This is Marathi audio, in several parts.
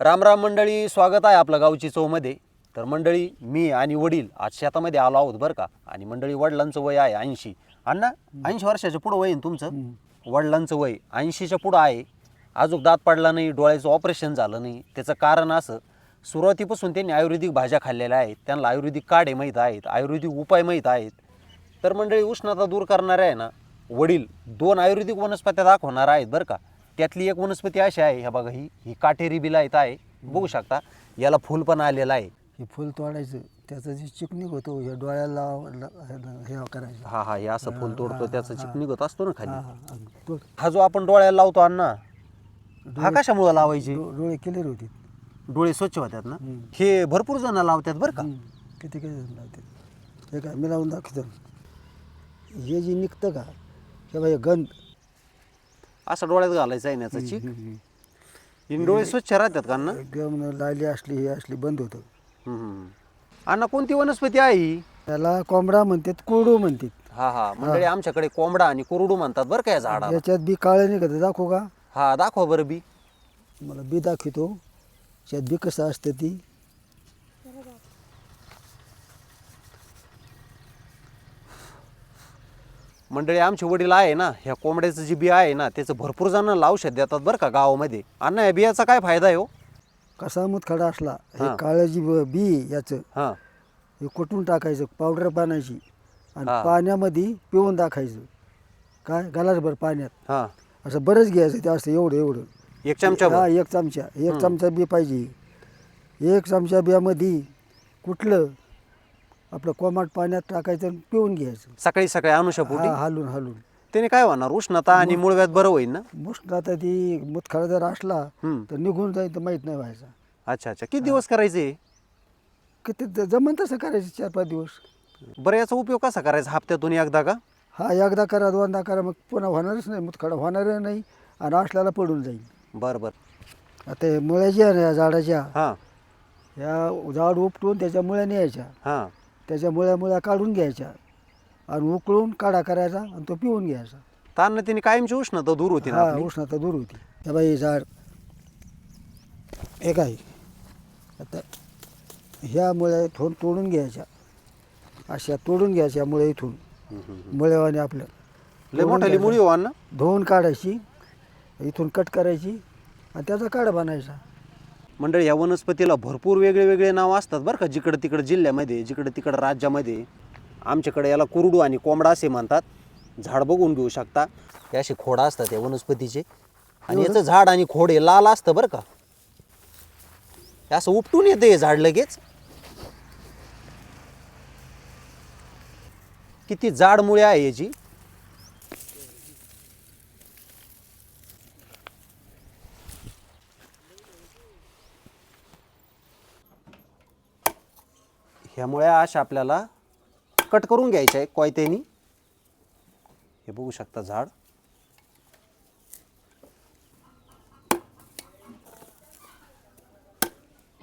राम राम मंडळी स्वागत आहे आपलं गावची चौमध्ये. तर मंडळी मी आणि वडील आज शेतामध्ये आलो आहोत बरं का? आणि मंडळी वडिलांचं वय आहे ऐंशी. अण्णा ऐंशी वर्षाच्या पुढं वय आहे ना तुमचं? वडिलांचं वय ऐंशीच्या पुढं आहे. अजून दात पडला नाही डोळ्याचं ऑपरेशन झालं नाही. त्याचं कारण असं सुरुवातीपासून त्यांनी आयुर्वेदिक भाज्या खाल्लेल्या आहेत. त्यांना आयुर्वेदिक काढे माहीत आहेत आयुर्वेदिक उपाय माहीत आहेत. तर मंडळी उष्णता दूर करणारे आहे ना वडील दोन आयुर्वेदिक वनस्पत्या दाखवणार आहेत बरं का? त्यातली एक वनस्पती अशी आहे ह्या बघा ही ही काटेरी बिलायत आहे. बघू शकता याला फुल पण आलेलं आहे. हे फुल तोडायचं त्याचं जे चिकनिक होतो हे डोळ्याला हे करायचं. हा हा हे असं फुल तोडतो त्याचं चिक निघत असतो ना खाली. हा तोड. हा जो आपण डोळ्याला लावतो अण्णा हा कशामुळे लावायचे? डो- डोळे क्लिअर होते डोळे स्वच्छ होतात ना? हम्म. हे भरपूर जण लावतात बरं का? किती किती जण लावते हे काय मी लावून दाखवतो. हे जे निघतं का हे बाई गंध. असं डोळ्यात घालायचं आहे ना याचं चिक? हे डोळे स्वच्छ राहतात का अण्णा? एकदम लाली असली हे असली बंद होतं. हम्म. अण्णा कोणती वनस्पती आहे ही? त्याला कोंबडा म्हणतात कोरडू म्हणतात. हा हा. मंडळी आमच्याकडे कोंबडा आणि कुरडू म्हणतात बरं का या झाडाला. याच्यात बी काळं निघतं दाखवू का? हा दाखवा बरं बी. मला बी दाखवतो. त्यात बी कसं असतं ती? मंडळी आमचे वडील आहे ना ह्या कोंबड्याचं जे बी आहे ना त्याचं भरपूर जणांना औषध देतात बरं का गावामध्ये. अण्णा या बियाचा काय फायदा आहे हो? कसा मुतखडा असला हा. हे. काळं जी ब- बी याचं हां. हे कुटून टाकायचं? पावडर पाण्याची आणि हा. पाण्यामध्ये पिऊन टाकायचं काय? गलासभर पाण्यात. हां. असं बरंच घ्यायचं ते असतं एवढं एवढं. एक चमचा हा भर. एक चमचा. एक चमचा बी पाहिजे. एक चमचा बियामध्ये कुठलं आपलं कोमाट पाण्यात टाकायचं आणि पिऊन घ्यायचं. सकाळी सकाळी अनुषापोटी हा हलून हलून. त्याने काय होणार? उष्णता आणि मुळव्यात बरं होईल ना? मस्त आता ती मुतखडा जर असला हम्म. तर निघून जाईल तर माहीत नाही व्हायचा. अच्छा अच्छा. किती दिवस करायचे? किती ज- जमन तसं करायचं चार पाच दिवस. बरं याचा उपयोग कसा करायचा हप्त्यातून एकदा का? हा एकदा करा दोनदा करा मग पुन्हा होणारच नाही मुतखडा होणार नाही आणि असल्याला पडून जाईल. बरं बरं. आता हे मुळ्याच्या ना या झाडाच्या हां. या झाड उपटून त्याच्या मुळ्या न्यायच्या. हां. त्याच्या मुळ्या मुळ्या काढून घ्यायच्या. आणि उकळून काढा करायचा आणि तो पिऊन घ्यायचा. ताण तिने कायमची उष्णता दूर होती ना हा आपली. उष्णता दूर होती. त्या बाई हे झाड. एक आहे आता ह्या मुळ्या इथून तोडून घ्यायच्या. अशा तोडून घ्यायच्या मुळ्या इथून. हम्म, हम्म. मुळ्यावाने आपल्या लय मोठाली मुळी हो धुवून काढायची. इथून कट करायची. आणि त्याचा काढा बनायचा. मंडळी ह्या वनस्पतीला भरपूर वेगळे वेगळे नाव असतात बरं का जिकडं तिकडं जिल्ह्यामध्ये जिकडं तिकडं राज्यामध्ये. आमच्याकडे याला कुरडू आणि कोंबडा असे म्हणतात. झाड बघून घेऊ शकता. हे असे खोडा असतात या वनस्पतीचे. आणि याचं झाड आणि खोड हे लाल असतं बरं का. हे असं उपटून येतं हे झाड लगेच. किती जाड मुळे आहे याची. ह्यामुळे आश आपल्याला कट करून घ्यायच्या आहे कोयत्यानी हे बघू शकता झाड.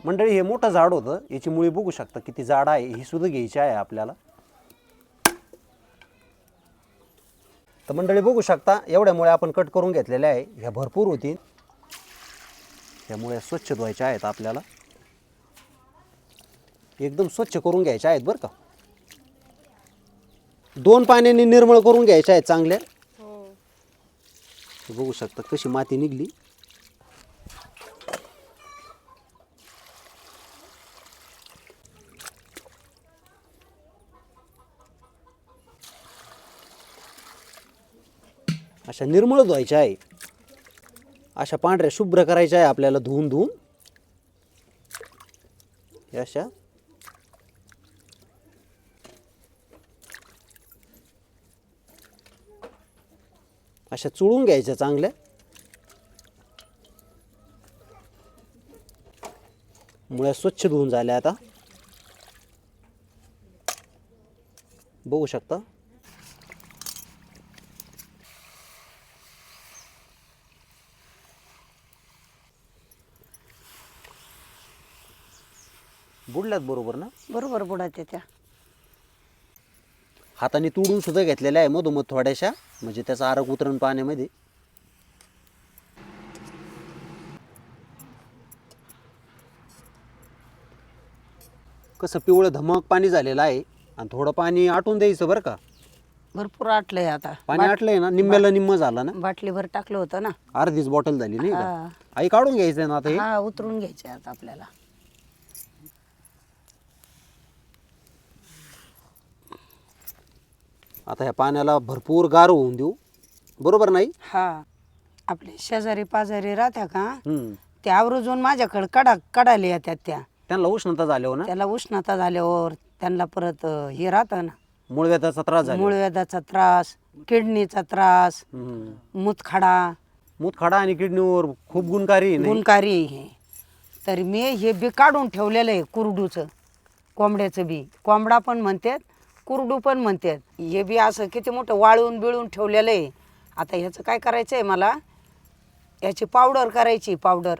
मंडळी हे मोठं झाड होतं. याची मुळी बघू शकता किती झाड आहे. ही सुद्धा घ्यायची आहे आपल्याला. तर मंडळी बघू शकता एवढ्यामुळे आपण कट करून घेतलेल्या आहे. ह्या भरपूर होतील. त्यामुळे स्वच्छ धुवायच्या आहेत आपल्याला. एकदम स्वच्छ करून घ्यायच्या आहेत बरं का. दोन पाण्याने निर्मळ करून घ्यायच्या आहेत चांगल्या हे. बघू शकता कशी माती निघली. अशा निर्मळ धुवायच्या आहे. अशा पांढऱ्या शुभ्र करायच्या आहे आपल्याला धुवून धुवून. अशा अशा चुळून घ्यायच्या चांगल्या. मुळ्या स्वच्छ धुवून झाल्या आता. बघू शकता. बुडल्यात बरोबर ना? बरोबर बुडायच्या त्या. हाताने तुडून सुद्धा घेतलेल्या आहे मधोमध थोड्याशा. म्हणजे त्याचा आरोग्य उतरण पाण्यामध्ये. कसं पिवळं धमक पाणी झालेलं आहे. आणि थोडं पाणी आटून द्यायचं बरं का? भरपूर आटलंय आता. पाणी आटलंय ना? निम्म्याला निम्म झालं ना? बाटली भर टाकलं होतं ना. अर्धीच बॉटल झाली नाही आई काढून घ्यायचं ना आता उतरून घ्यायचं आता आपल्याला. आता ह्या पाण्याला भरपूर गार होऊन देऊ. बरोबर नाही? हा. आपले शेजारी पाजारी राहत्या का? हम्म. ते आवर्जून माझ्याकडे कडा कडाले येतात त्या. त्यांना उष्णता झाल्यावर ना? त्याला उष्णता झाल्यावर त्यांना परत अं, हे राहतं ना. मूळव्याधाचा त्रास झाला मूळव्याधाचा त्रास किडनीचा त्रास हम्म. मुतखडा. मूतखडा आणि किडनीवर खूप गुणकारी आहे, नाही? गुणकारी आहे हे. तर मी हे बी काढून ठेवलेलं आहे कुरडूचं कोंबड्याचं बी. कोंबडा पण म्हणतात कुरडू पण म्हणतात. हे बी असं किती मोठं वाळून बिळून ठेवलेलं आहे. आता ह्याचं काय करायचं आहे मला? याची पावडर करायची पावडर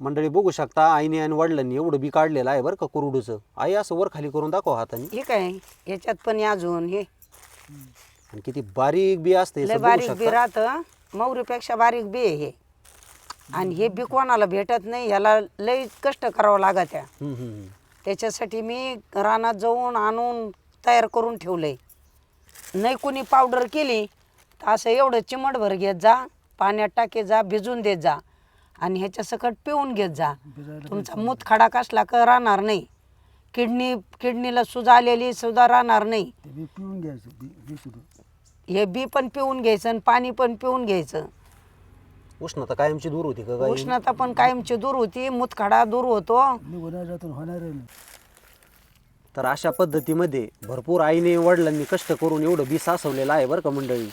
मंडळी बघू शकता आईने आणि वडिलांनी एवढं बी काढलेलं आहे बरं का कुरडूचं. आई असं वर खाली करून दाखव हाताने. हे काय? ह्याच्यात पण हे अजून हे. आणि किती बारीक बी असते लय बारीक बी राहतं. मौरीपेक्षा बारीक बी आहे हे. आणि हे बी कोणाला भेटत नाही ह्याला लई कष्ट करावं लागत आहे हम्म, हम्म, हम्म. त्याच्यासाठी मी रानात जाऊन आणून तयार करून ठेवलंय. नाही कोणी पावडर केली तर असं एवढं चिमटभर घेत जा पाण्यात टाके जा भिजून देत जा आणि ह्याच्या सकट पिऊन घेत जा. तुमचा मूतखडा कसला का राहणार नाही. किडनी किडनीला सुजा आलेली सुद्धा राहणार नाही. हे बी पण पिऊन घ्यायचं आणि पाणी पण पिऊन घ्यायचं. उष्णता कायमची दूर होती का गाई उष्णता पण कायमची दूर होती मूतखडा दूर होतो. निघून होणार तर अशा पद्धतीमध्ये भरपूर आईने वडिलांनी कष्ट करून एवढं बी साचवलेलं आहे बरं का मंडळी.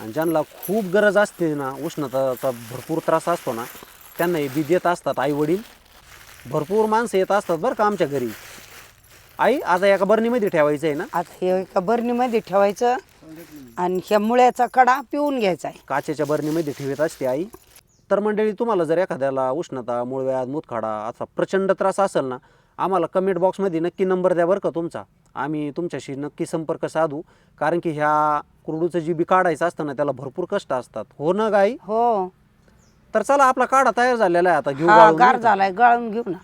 आणि ज्यांना खूप गरज असते ना उष्णताचा भरपूर त्रास असतो ना त्यांना हे बी देत असतात आई वडील भरपूर माणसं येत असतात बरं का आमच्या घरी. आई आता एका बरणीमध्ये ठेवायचं आहे ना? आता हे एका बरणीमध्ये ठेवायचं. आणि ह्या मुळ्याचा कडा पिऊन घ्यायचा आहे. काचेच्या बरणीमध्ये ठेवत असते आई. तर मंडळी तुम्हाला जर एखाद्याला उष्णता मूळव्याध मुतखडा असा प्रचंड त्रास असेल ना आम्हाला कमेंट बॉक्समध्ये नक्की नंबर द्या बरं का तुमचा. आम्ही तुमच्याशी नक्की संपर्क साधू. कारण की ह्या कुरडूचं जी बी काढायचं असतं ना त्याला भरपूर कष्ट असतात. हो ना गाई? हो. तर चला आपला काढा तयार झालेला आहे आता. घेऊ हा गाळून, गार नाही का? झालाय. गळून घेऊ ना.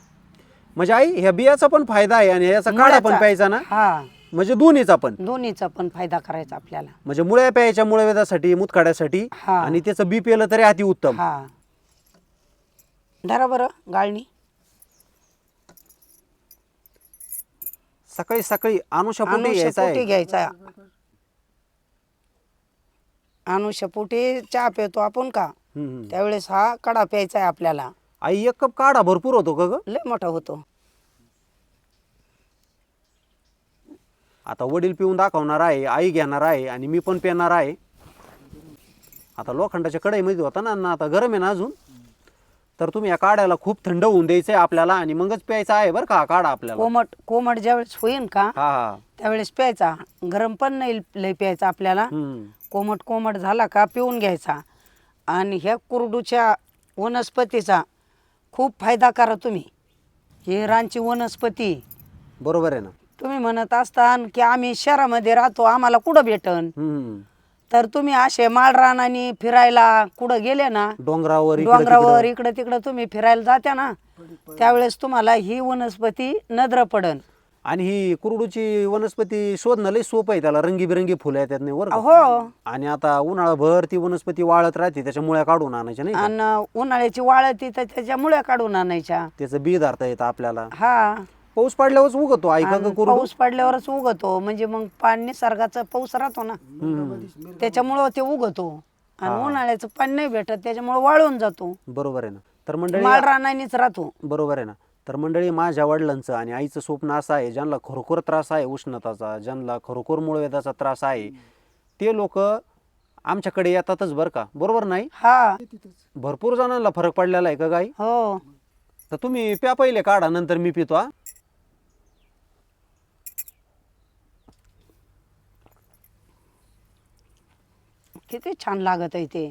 म्हणजे आई ह्या बियाचा पण फायदा आहे आणि ह्याचा काढा पण मुळ्याचा- प्यायचा ना? हा. म्हणजे दोन्हीचा पण. दोन्हीचा पण फायदा करायचा आपल्याला. म्हणजे मुळ्या प्यायच्या मुळव्याधासाठी मुतखड्यासाठी हा. आणि त्याचं बी पेलं तरी अतिउत्तम हा. धरा बरं गाळणी. सकाळी सकाळी अनुषापोटी यायचं अनुषपोटी आहे. घ्यायचा अनुषपोटी चहा पितो आपण का? हम्म, हम्म. त्यावेळेस हा कडा प्यायचा आहे आपल्याला. आई एक कप काढा भरपूर होतो का ग? लय मोठा होतो. आता वडील पिऊन दाखवणार आहे आई घेणार आहे आणि मी पण पिणार आहे. आता लोखंडाच्या कढईमध्ये होता ना अन्न आता गरम आहे ना अजून. तर तुम्ही या काढ्याला खूप थंड होऊन द्यायचं आहे आपल्याला आणि मगच प्यायचा आहे बरं का काढा आपल्याला. कोमट कोमट ज्यावेळेस होईन का हा हा. त्यावेळेस प्यायचा. गरम पण नाही लय प्यायचा आपल्याला. हम्म. कोमट कोमट झाला का पिऊन घ्यायचा. आणि ह्या कुरडूच्या वनस्पतीचा खूप फायदा करा तुम्ही. हे रानची वनस्पती. बरोबर आहे ना. तुम्ही म्हणत असतान की आम्ही शहरामध्ये राहतो आम्हाला कुठं भेटन हम्म. तर तुम्ही असे माळ रानानी फिरायला कुठं गेले ना डोंगरावर इकडं डोंगरावर तिकडं. इकडं तिकडं तुम्ही फिरायला जात्या ना त्यावेळेस तुम्हाला ही वनस्पती नद्र पडन आणि ही कुरडूची वनस्पती शोधणं लई सोपं आहे त्याला रंगीबिरंगी फुलं येतात नाही बरं का? हो आणि आता उन्हाळाभर ती वनस्पती वाळत राहते त्याच्या मुळ्या काढून आणायच्या नाही का? आणि उन्हाळ्याची वाळती तर त्याच्या मुळ्या काढून आणायच्या त्याचं बी धरता येतं आपल्याला हा पाऊस पडल्यावरच उगतो ऐका आणि पाऊस पडल्यावरच उगतो. म्हणजे मग पाणी निसर्गाचा पाऊस राहतो ना. त्याच्यामुळं ते उगतो. आणि उन्हाळ्याचं पाणी नाही भेटत त्याच्यामुळे वाळून जातो. बरोबर आहे ना. तर मंडळी रानानीच राहतो. बरोबर आहे ना. तर मंडळी माझ्या वडिलांचं आणि आईचं स्वप्न असं आहे ज्यांना खरोखर त्रास आहे उष्णताचा ज्यांना खरोखर मूळवेदाचा त्रास आहे ते लोक आमच्याकडे येतातच बरं का? बरोबर नाही? हा. भरपूर जणांना फरक पडलेला आहे का गाई? हो. तर तुम्ही प्या पहिले काढा नंतर मी पितो हा. किती छान लागत आहे ते.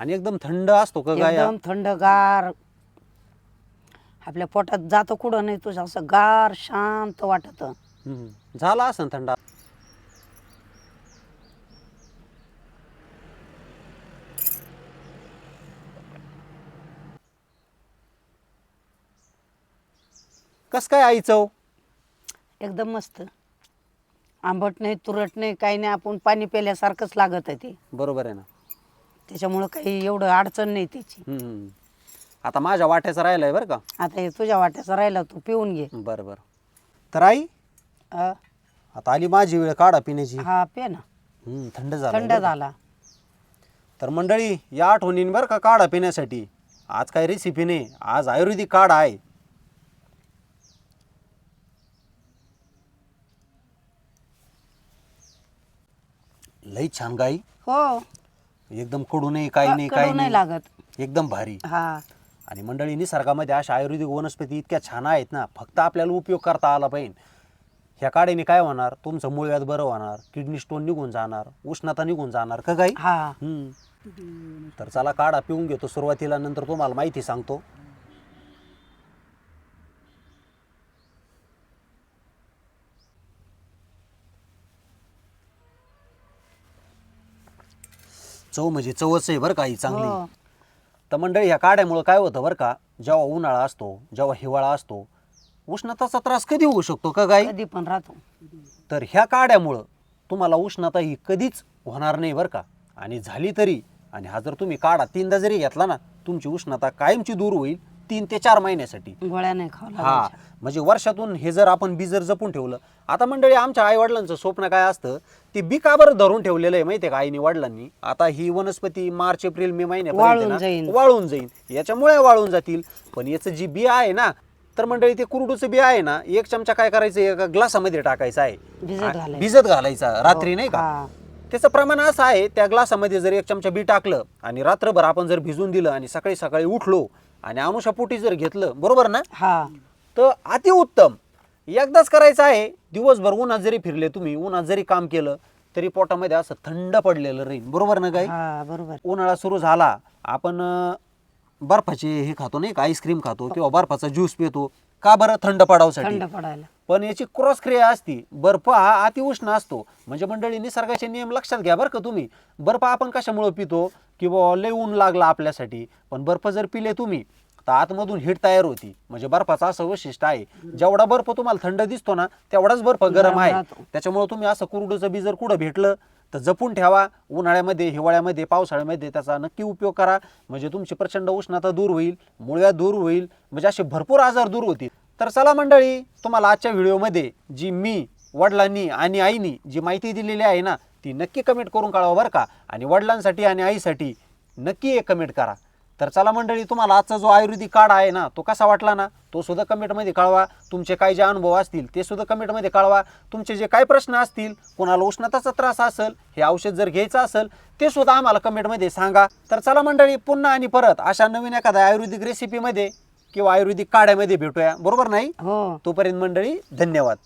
आणि एकदम थंड असतो का गाय? हा? एकदम थंडगार आपल्या पोटात जातो कुठं नाही तुझं असं गार शांत वाटत. हम्म. झाला असं थंड? कस काय आई चव? एकदम मस्त. आंबट नाही तुरट नाही काही नाही आपण पाणी प्यायल्यासारखंच लागत आहे ते. बरोबर आहे ना. त्याच्यामुळं काही एवढं अडचण नाही त्याची. हम्म. आता माझ्या वाट्याचं राहिलंय बरं का? आता हे तुझ्या वाट्याचा राहिला तू पिऊन घे. बरं बरं. तर आई अ, आता आली माझी वेळ काढा पिण्याची. हा पे ना. हम्म, थंड झालं थंड झाला. तर मंडळी या आठवणीन बरं का काढा पिण्यासाठी? आज काय रेसिपी नाही आज आयुर्वेदिक काढा आहे. लई छान गाई. हो. एकदम कडू नाही काही नाही कडू काही नाही नाही. लागत. एकदम भारी. हा. आणि मंडळी निसर्गामध्ये अशा आयुर्वेदिक वनस्पती इतक्या छान आहेत ना फक्त आपल्याला उपयोग करता आला पाहिजे. ह्या काड्याने काय होणार? तुमचं मूळव्याध बरं होणार किडनी स्टोन निघून जाणार उष्णता निघून जाणार का काही हा. हम्म. तर चला काढा पिऊन घेतो. सुरुवातीला नंतर तुम्हाला माहिती सांगतो. चव म्हणजे चवच आहे बरं का ही चांगली. हो. तर मंडळी ह्या काड्यामुळं काय होतं बरं का जेव्हा उन्हाळा असतो जेव्हा हिवाळा असतो उष्णताचा त्रास कधी होऊ शकतो का गाई? कधी पण राहतो. तर ह्या काड्यामुळं तुम्हाला उष्णता ही कधीच होणार नाही बरं का. आणि झाली तरी आणि हा जर तुम्ही काढा तीनदा जरी घेतला ना तुमची उष्णता कायमची दूर होईल. तीन ते चार महिन्यासाठी गोळ्या नाही हा. म्हणजे वर्षातून हे जर आपण बी जर जपून ठेवलं आता मंडळी आमच्या आई वडिलांचं स्वप्न काय असतं ते बी का बरं धरून ठेवलेलं आहे माहितीये का आईने वडिलांनी आता ही वनस्पती मार्च एप्रिल मे महिन्यापर्यंत वाळून ना. वाळून जाईल याच्यामुळे वाळून जातील पण याचं जी बी आहे ना तर मंडळी ते कुरडूचं बी आहे ना एक चमचा काय करायचं एका ग्लासामध्ये टाकायचं आहे भिजत आ- घालायचं. भिजत घालायचा रात्री नाही का हा. त्याचं प्रमाण असं आहे त्या ग्लासामध्ये जर एक चमचा बी टाकलं आणि रात्रभर आपण जर भिजून दिलं आणि सकाळी सकाळी उठलो आणि अनुषापोटी जर घेतलं बरोबर ना? हा. तर अतिउत्तम. एकदाच करायचं आहे दिवसभर उन्हात जरी फिरले तुम्ही उन्हात जरी काम केलं तरी पोटामध्ये असं थंड पडलेलं राहील बरोबर ना काय? हा बरोबर. उन्हाळा सुरू झाला आपण अं, बर्फाचे हे खातो नाही का आईस्क्रीम खातो किंवा बर्फाचा ज्यूस पितो का बरं थंड पडावसाठी? थंड पडायला. पण याची क्रॉस क्रिया असती. बर्फ हा अतिउष्ण असतो. म्हणजे मंडळी निसर्गाचे नियम लक्षात घ्या बरं का तुम्ही. बर्फ आपण कशामुळे पितो? किंवा लय ऊन लागला आपल्यासाठी. पण बर्फ जर पिले तुम्ही तर आतमधून हीट तयार होती. म्हणजे बर्फाचं असं वैशिष्ट्य आहे. जेवढा बर्फ तुम्हाला थंड दिसतो ना तेवढाच बर्फ गरम आहे. त्याच्यामुळे तुम्ही असं कुरडूचं बी जर कुठं भेटलं तर जपून ठेवा. उन्हाळ्यामध्ये हिवाळ्यामध्ये पावसाळ्यामध्ये त्याचा नक्की उपयोग करा. म्हणजे तुमची प्रचंड उष्णता दूर होईल मुळव्या दूर होईल म्हणजे असे भरपूर आजार दूर होतील. तर चला मंडळी तुम्हाला आजच्या व्हिडिओमध्ये जी मी वडिलांनी आणि आईनी जी माहिती दिलेली आहे ना ती नक्की कमेंट करून कळवा बरं का. आणि वडिलांसाठी आणि आईसाठी नक्की एक कमेंट करा. तर चला मंडळी तुम्हाला आजचा जो आयुर्वेदिक कार्ड आहे ना तो कसा वाटला ना तो सुद्धा कमेंटमध्ये कळवा. तुमचे काही जे अनुभव असतील ते सुद्धा कमेंटमध्ये कळवा. तुमचे जे काही प्रश्न असतील कोणाला उष्णताचा त्रास असेल हे औषध जर घ्यायचं असेल ते सुद्धा आम्हाला कमेंटमध्ये सांगा. तर चला मंडळी पुन्हा आणि परत अशा नवीन एखाद्या आयुर्वेदिक रेसिपीमध्ये किंवा आयुर्वेदिक काड्यामध्ये भेटूया. बरोबर नाही? हो. तोपर्यंत मंडळी धन्यवाद.